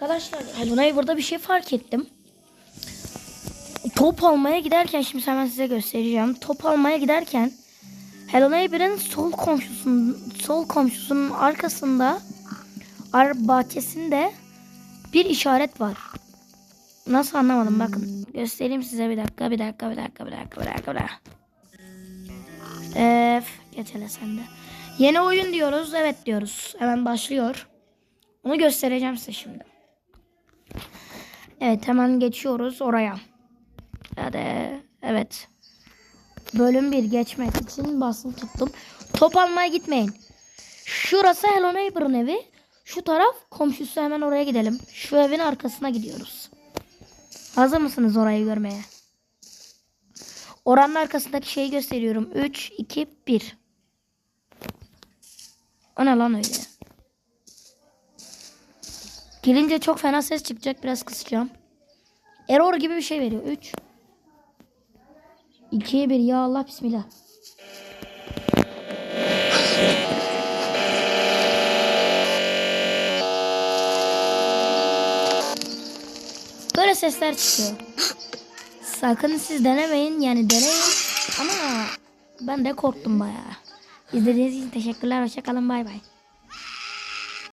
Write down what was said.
Arkadaşlar Hello burada bir şey fark ettim. Top almaya giderken şimdi hemen size göstereceğim. Top almaya giderken Hello Neighbor'ın sol komşusunun sol komşusunun arkasında ar bahçesinde bir işaret var. Nasıl anlamadım bakın. Göstereyim size bir dakika bir dakika bir dakika bir dakika bir dakika. Bir dakika. Ee, geç hele sen de. Yeni oyun diyoruz. Evet diyoruz. Hemen başlıyor. Onu göstereceğim size şimdi. Evet hemen geçiyoruz oraya. Hadi evet. Bölüm 1 geçmek için basılı tuttum. Top almaya gitmeyin. Şurası Hello Neighbor'ın evi. Şu taraf komşusu hemen oraya gidelim. Şu evin arkasına gidiyoruz. Hazır mısınız orayı görmeye? Oranın arkasındaki şeyi gösteriyorum. 3, 2, 1. O ne lan öyle? Gelince çok fena ses çıkacak. Biraz kısacağım. Error gibi bir şey veriyor. 3 2 1 ya Allah bismillah. Böyle sesler çıkıyor. Sakın siz denemeyin yani deneyin ama ben de korktum bayağı. İzlediğiniz için teşekkürler. Hoşçakalın bay bay.